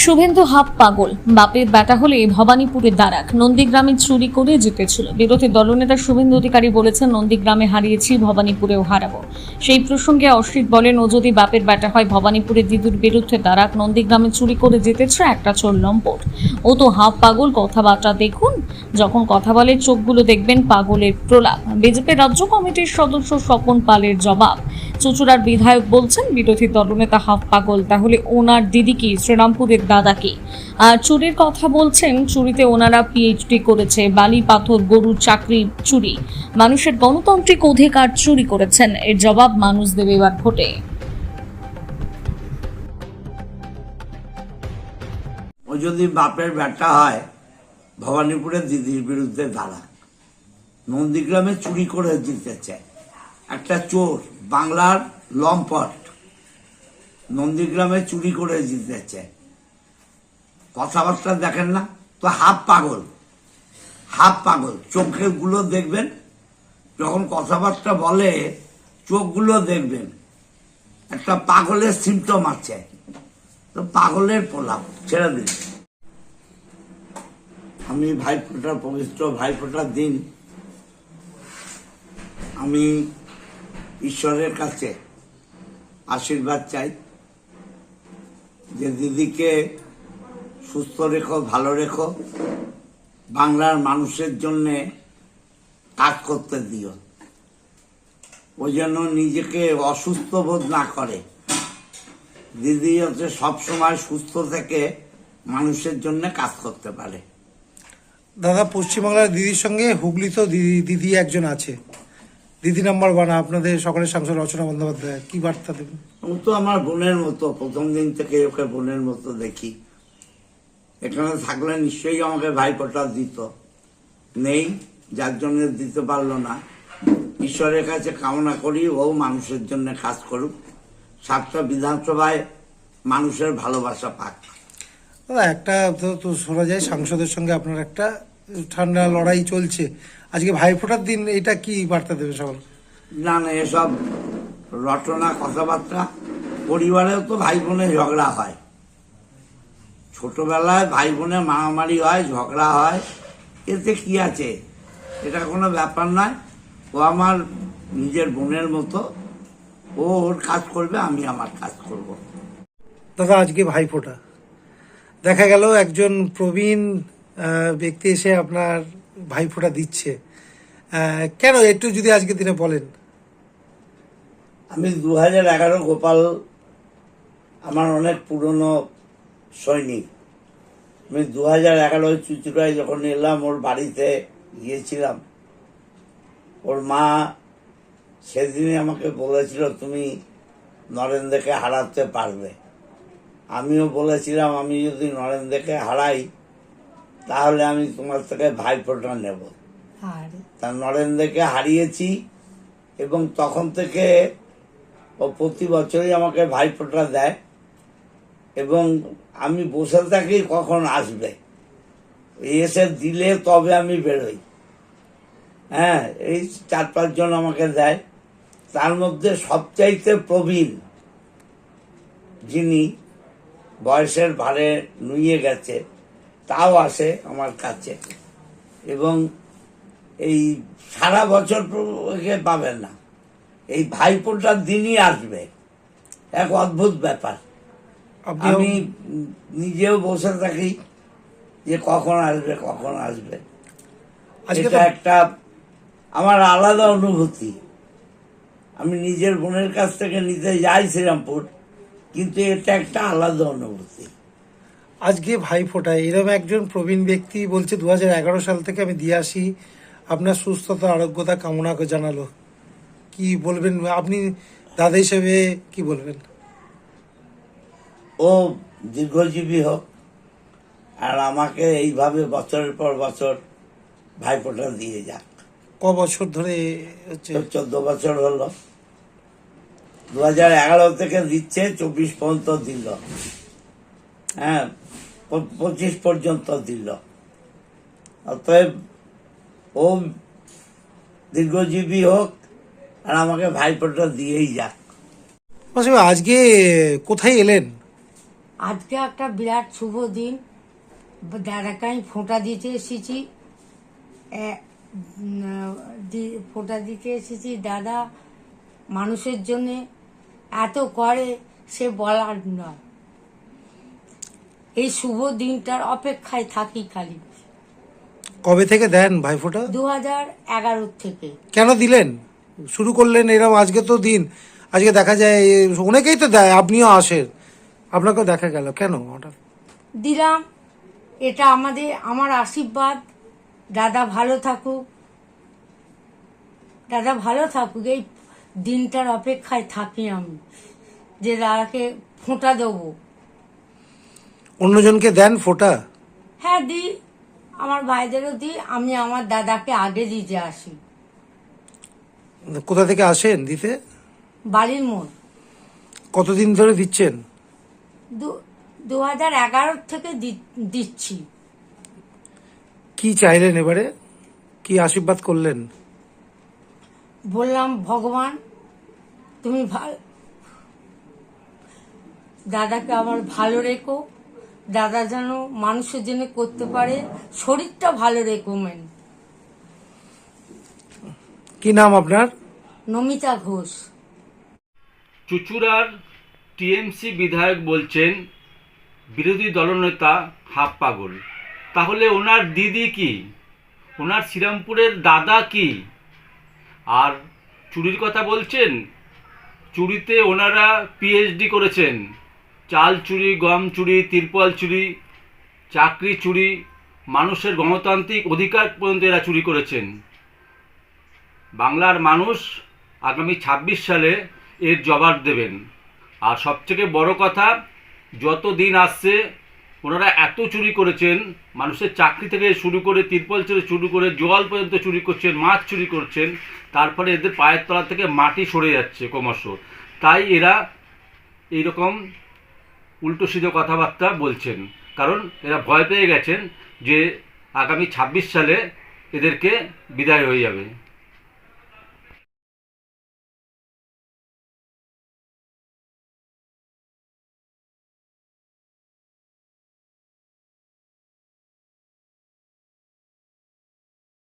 Suvendu half পাগল। বাপের বেটা হলে ভবানীপুরের দ্বারাক নন্দীগ্রামে চুরি করে জিতেছিল। বিরোধী দলনেতা শুভেন্দু অধিকারী বলেছেন, নন্দীগ্রামে হারিয়েছি, ভবানীপুরেও হারাবো। সেই প্রসঙ্গে অশ্বিত বলেন, ও যদি বাপের বেটা হয় ভবানীপুরের দিদুর বিরুদ্ধে দ্বারাক নন্দীগ্রামে চুরি করে জিতেছে একটা চোর লম্পট ও তো হাফ পাগল, কথাবার্তা দেখুন। যখন কথা বলে চোখগুলো দেখবেন পাগলের প্রলাপ। বিজেপি রাজ্য কমিটির সদস্য স্বপন পালের জবাব। চুচুড়ার বিধায়ক বলছেন, বিরোধী দলনেতা হাফ পাগল, তাহলে ওনার দিদি কি, শ্রীরামপুরের দাদা কি? আর চুরির কথা বলছেন, চুরিতে ওনারা পিএইচডি করেছে, বালি, পাথর গরুর চাকরি, চুরি। মানুষের গণতান্ত্রিক অধিকার চুরি করেছেন, এর জবাব মানুষ দেবে এবার ভোটে। ও যদি বাপের ব্যাটা হয় ভবানীপুরের দিদির বিরুদ্ধে দাঁড়া নন্দীগ্রামে চুরি করে জিতেছে। একটা চোর, বাংলার লম্পট। নন্দীগ্রামে চুরি করে জিতেছে। কথাবার্তা দেখেন না? তো হাফ পাগল। হাফ পাগল। চোখেরগুলো দেখবেন, যখন কথাবার্তা বলে, চোখগুলো দেখবেন। একটা পাগলের সিমটম আছে। তো পাগলের পোলাপ ছেড়ে দিন। আমি ভাইফোঁটার পবিত্র ভাইফোঁটার দিন আমি ঈশ্বরের কাছে আশীর্বাদ চাই। যে দিদিকে সুস্থ রেখো, ভালো রেখো, বাংলার মানুষের জন্যে কাজ করতে দিও। ওই জন্য নিজেকে অসুস্থ বোধ না করে। দিদি হচ্ছে সবসময় সুস্থ থেকে মানুষের জন্য কাজ করতে পারে। দাদা, পশ্চিমবাংলার দিদির সঙ্গে হুগলি তো দিদি দিদি একজন আছে। দিদি নাম্বার ওয়ান, আপনাদের সকলের সাংসদ রচনা বন্দ্যোপাধ্যায়। কি বার্তা দেবেন? ও তো আমার বোনের মতো, প্রথম দিন থেকে ওকে বোনের মতো দেখি। এখানে থাকলে নিশ্চয়ই আমাকে ভাইপোটা দিত। নেই, যার জন্য দিতে পারল না। ঈশ্বরের কাছে কামনা করি, ও মানুষের জন্য কাজ করুক। সাতটা বিধানসভায় মানুষের ভালোবাসা পাক। দাদা একটা তো শোনা যায় সাংসদের সঙ্গে আপনার একটা ঠান্ডা লড়াই চলছে। আজকে ভাইফোঁটার দিন এটা কি বার্তা দেবে সকল? না না এসব রটনা কথাবার্তা। পরিবারেও তো ভাই বোনের ঝগড়া হয়। ছোটবেলায় ভাই বোনের মারামারি হয় ঝগড়া হয়। এতে কি আছে? এটা কোনো ব্যাপার নয়। ও আমার নিজের বোনের মতো। ও ওর কাজ করবে আমি আমার কাজ করব। দাদা আজকে ভাইফোঁটা। দেখা গেল একজন প্রবীণ ব্যক্তি এসে আপনার ভাইফোঁটা দিচ্ছে। কেন? একটু যদি আজকে দিনে বলেন। আমি দু হাজার এগারো গোপাল আমার অনেক পুরনো সৈনিক। আমি দু হাজার এগারোয় চুচুড়ায় যখন এলাম, ওর বাড়িতে গিয়েছিলাম। ওর মা সেদিনে আমাকে বলেছিল, তুমি নরেন্দ্রকে হারাতে পারবে। আমিও বলেছিলাম আমি যদি নরেন্দ্রকে হারাই তাহলে আমি তোমার থেকে ভাইফোঁটা নেব। তা নরেন্দ্রকে হারিয়েছি এবং তখন থেকে ও প্রতি বছরই আমাকে ভাইফোঁটা দেয় এবং আমি বসে থাকি কখন আসবে? এসে দিলে তবে আমি বেরোই। হ্যাঁ এই চার পাঁচজন আমাকে দেয়। তার মধ্যে সবচাইতে প্রবীণ যিনি বয়সের ভারে নুয়ে গেছে তাও আসে আমার কাছে। এবং এই সারা বছর একে পাবেন না। এই ভাইফোঁটার দিনই আসবে। এক অদ্ভুত ব্যাপার। আমি নিজেও বসে থাকি যে কখন আসবে কখন আসবে। এটা একটা আমার আলাদা অনুভূতি। আমি নিজের বোনের কাছ থেকে নিতে যাই শ্রীরামপুর। কিন্তু এটা একটা আলাদা অনুভূতি। আজকে ভাইফোঁটা এরকম একজন প্রবীণ ব্যক্তি বলছে দু হাজার এগারো সাল থেকে আমি দিয়ে আসি। আপনার সুস্থতা আরোগ্যতা কামনা জানালো। কি বলবেন? আপনি দাদা হিসেবে কি বলবেন? ও দীর্ঘজীবী হোক আর আমাকে এইভাবে বছরের পর বছর ভাইফোঁটা দিয়ে যাক। ক বছর ধরে হচ্ছে? চোদ্দ বছর হলো। দু হাজার এগারো থেকে দিচ্ছে চব্বিশ পর্যন্ত দিল। হ্যাঁ পঁচিশ পর্যন্ত দিল। অতএব ও দীর্ঘজীবী হোক আর আমাকে ভাইফোঁটা দিয়েই যাক। আজকে কোথায় এলেন? আজকে একটা বিরাট শুভ দিন। দাদাকে আমি ফোঁটা দিতে এসেছি। এ- উম, দি- ফোঁটা দিতে এসেছি দাদা মানুষের জন্যে। এত করে সে বলার নয়। এই শুভ দিনটার অপেক্ষায় থাকি খালি। কবে থেকে দেন ভাইফোঁটা? দু হাজার এগারো থেকে। কেন দিলেন? শুরু করলেন এরকম আজকে তো দিন। আজকে দেখা যায় অনেকেই তো দেয় আপনিও আসেন। আপনাকেও দেখা গেল কেন হঠাৎ? দিলাম এটা আমাদের আমার আশীর্বাদ। দাদা ভালো থাকুক। দাদা ভালো থাকুক এই দিনটার অপেক্ষায় থাকি আমি যে দাদাকে ফোঁটা দেবো। অন্যজনকে দেন ফোঁটা? হ্যাঁ দিই। আমার ভাইদেরও দিই। আমি আমার দাদাকে আগে দিতে আসি। কোথা থেকে আসেন দিতে? বাড়ির মোড়। কতদিন ধরে দিচ্ছেন? দু হাজার এগারো থেকে দিচ্ছি। কি চাইলেন এবারে? কি আশীর্বাদ করলেন? বললাম ভগবান তুমি ভালো দাদাকে আমার ভালো রেখো। দাদা যেন মানুষের জন্য করতে পারে শরীরটা ভালো রেখো মেন কি নাম আপনার? নমিতা ঘোষ। চুচুড়ার টিএমসি বিধায়ক বলছেন বিরোধী দলনেতা হাফ পাগল। তাহলে ওনার দিদি কি? ওনার শ্রীরামপুরের দাদা কি? আর চুরির কথা বলছেন? চুরিতে ওনারা পিএইচডি করেছেন। চাল চুরি, গম চুরি, তিরপল চুরি, চাকরি চুরি, মানুষের গণতান্ত্রিক অধিকার পর্যন্ত এরা চুরি করেছেন। বাংলার মানুষ আগামী ছাব্বিশ সালে এর জবাব দেবেন। আর সবথেকে বড় কথা, যত দিন আসছে, ওনারা এত চুরি করেছেন, মানুষের চাকরি থেকে শুরু করে তিরপল চুরি, শুরু করে জল পর্যন্ত চুরি করছেন, মাছ চুরি করছেন তারপরে এদের পায়ের তলা থেকে মাটি সরে যাচ্ছে ক্রমশ। তাই এরা এইরকম উল্টো সিধো কথাবার্তা বলছেন। কারণ এরা ভয় পেয়ে গেছেন যে আগামী ছাব্বিশ সালে এদেরকে বিদায় হয়ে যাবে।